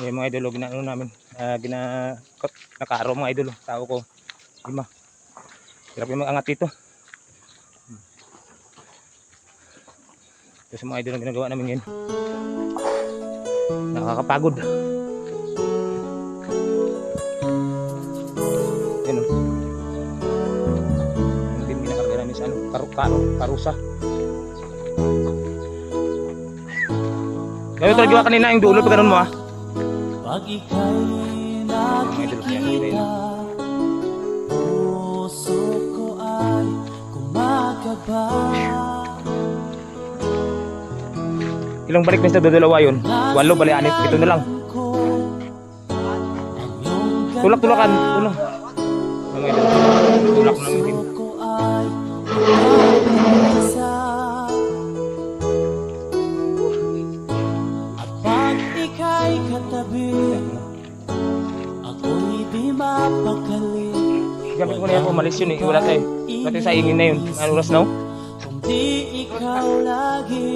Yung mga idol, gina, ano namin, uh, gina, nakaaraw mga idol, tao ko, lima. Hirap yung mag-angat dito. Ito sa mga idol ang ginagawa namin ngayon. Nakakapagod. Yan o. Yung din ginakarga namin sa ano, karo, karo, karusa. Ganun talaga kanina yung dulo pag ganun mo ah. Pag yun. nakikita Puso ko ay kumakaba Ilang balik na sa dodolawa yun? Walo, bali, anit, ito na lang. Tulak-tulakan, tulak. Tulak ko ay kumapisa katabi Ako'y di mapakali Gamit ko na yan, umalis yun eh. Wala tayo. Tayo sa ingin na yun. Ano oras na? oh? Kung di ikaw lagi.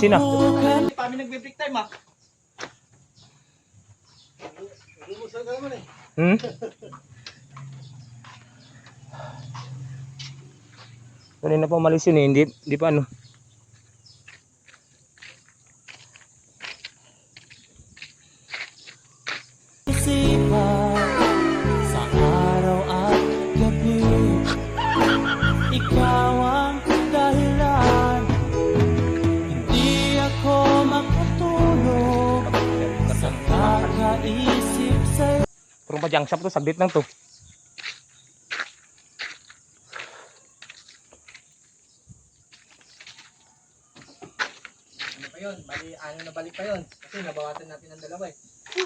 Sinubukan Kami nagbe-break time ah. Hmm? Kanina pa umalis yun eh. Hindi, hindi pa ano. Puro pa junk shop to. Saglit lang to. Ano pa yun? Bali, ano na balik pa yun? Kasi nabawasan natin ng dalawa eh.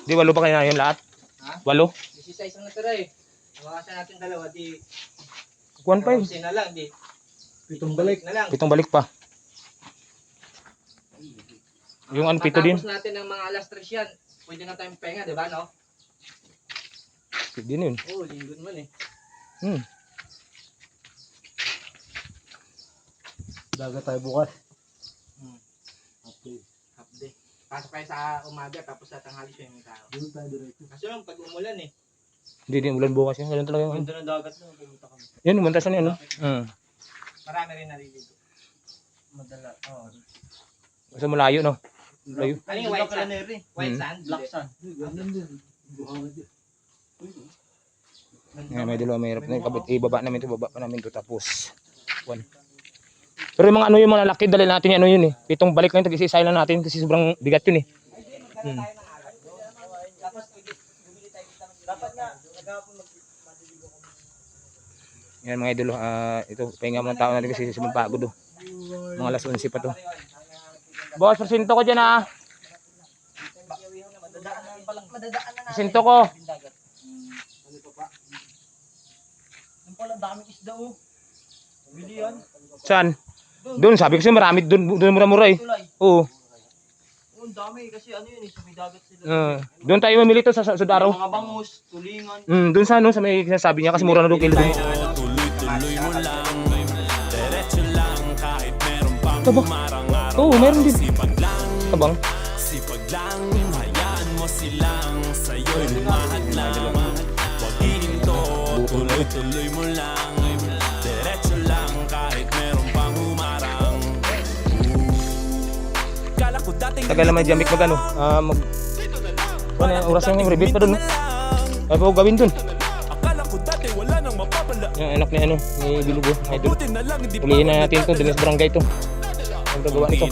Di walo pa kanina yun lahat? Ha? Walo? 16 ang natira eh. Nabawasan natin dalawa, di... Kuwan pa yun. 11 na lang, di... Pitong balik na lang. Pitong balik pa. Yung ano, pito din. Matapos natin ng mga alas 3 yan, pwede na tayong penga, di ba no? Din yun. Oo, oh, linggo naman eh. Hmm. Dagat tayo bukas. Hmm. Okay. Half day. Pasok kayo sa umaga, tapos sa tanghali siya yung tao. Doon tayo diretso. Kasi lang, pag umulan eh. Hindi din ulan bukas yun. Ganun talaga yung ano. Ganda ng dagat na, pumunta kami. Yan, umunta siya na yun. no? Hmm. Marami rin naliligo. Madala, oo. Kasi malayo no. Malayo. Ano yung white sand? White sand? Black sand. Ganun din. Buhangad yun. Ngayon may dalawa mahirap na kabit ibaba namin ito baba pa namin ito tapos one. Pero yung mga ano yung mga laki dali natin yung ano yun eh. Pitong balik lang tag-isa lang natin kasi sobrang bigat yun eh. Hmm. Yan mga idol, ah ito pahinga mga tao natin kasi simul pagod oh. Mga alas 11 pa to. Boss, presinto ko dyan ah. Na na. Presinto ko. Yung dagat. Ano pa pa? Yung pala, daming isda oh. Bili yan. Saan? Doon, sabi ko sa'yo marami doon, doon mura-mura eh. Tulay. Oo. Oh, ang dami kasi ano yun eh, sa may dagat sila. Ah, doon tayo mamili to sa, sa Sudaraw. Mga bangus, tulingan. Mm, doon sa ano, sa may sinasabi niya kasi mura na doon kilo doon. Tuloy-tuloy mo lang Diretso lang kahit meron pang Aba. humarang-araw Oo, meron din. Sipag lang, Tabang. sipag lang Hayaan mo silang sa'yo'y Huwag hihinto, tuloy-tuloy mo lang Diretso lang kahit meron pang humarang Kala ko dating Tagal naman dyan, mag ano, ah, mag... Ano yung oras ng reveal pa doon, no? Ay, pa gawin mapapala Yung anak ni ano, ni Bilugo, idol. Buti na natin to, dun sa barangay to. Ang gagawa nito.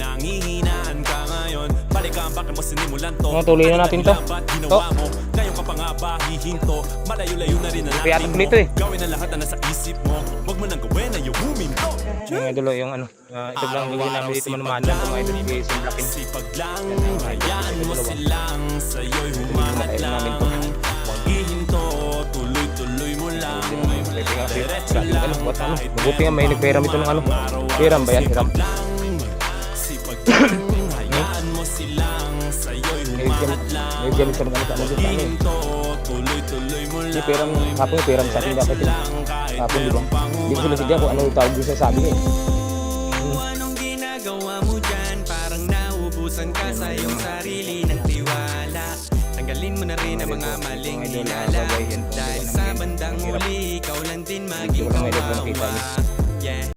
Mo to Mga tuloy na natin to. Ginawa mo Ngayon ka pa nga ba hihinto Malayo-layo na rin ang tuloy to eh. Gawin ang lahat na nasa isip mo Huwag mo nang gawin na yung huminto Yung idol, yung ano, ah, ito lang gawin namin dito manumahan lang, mga idol, yung simplakin. Sipag lang Hayaan mo silang Sa'yo'y namin lang to. Huwag hihinto Tuloy-tuloy mo lang nga, grabe yung ano, what ano. Mabuti nga may nagperam ito ng ano. Peram ba yan? Hiram. Sipag lang mo Sa'yo'y May lang may gamit sa ano dito. Mo Hindi, lang peram, hapon yung peram sa atin dapat yun. Hapon, di ba? Hindi ko sinasadya kung ano yung tawag doon sa sabi niya eh. Anong ginagawa mo dyan? Parang naubos Busan ka sa iyong sarili ng tiwala Tanggalin mo na rin ang mga maling hinala Dahil sa bandang huli Ikaw lang din maging kawawa. Yeah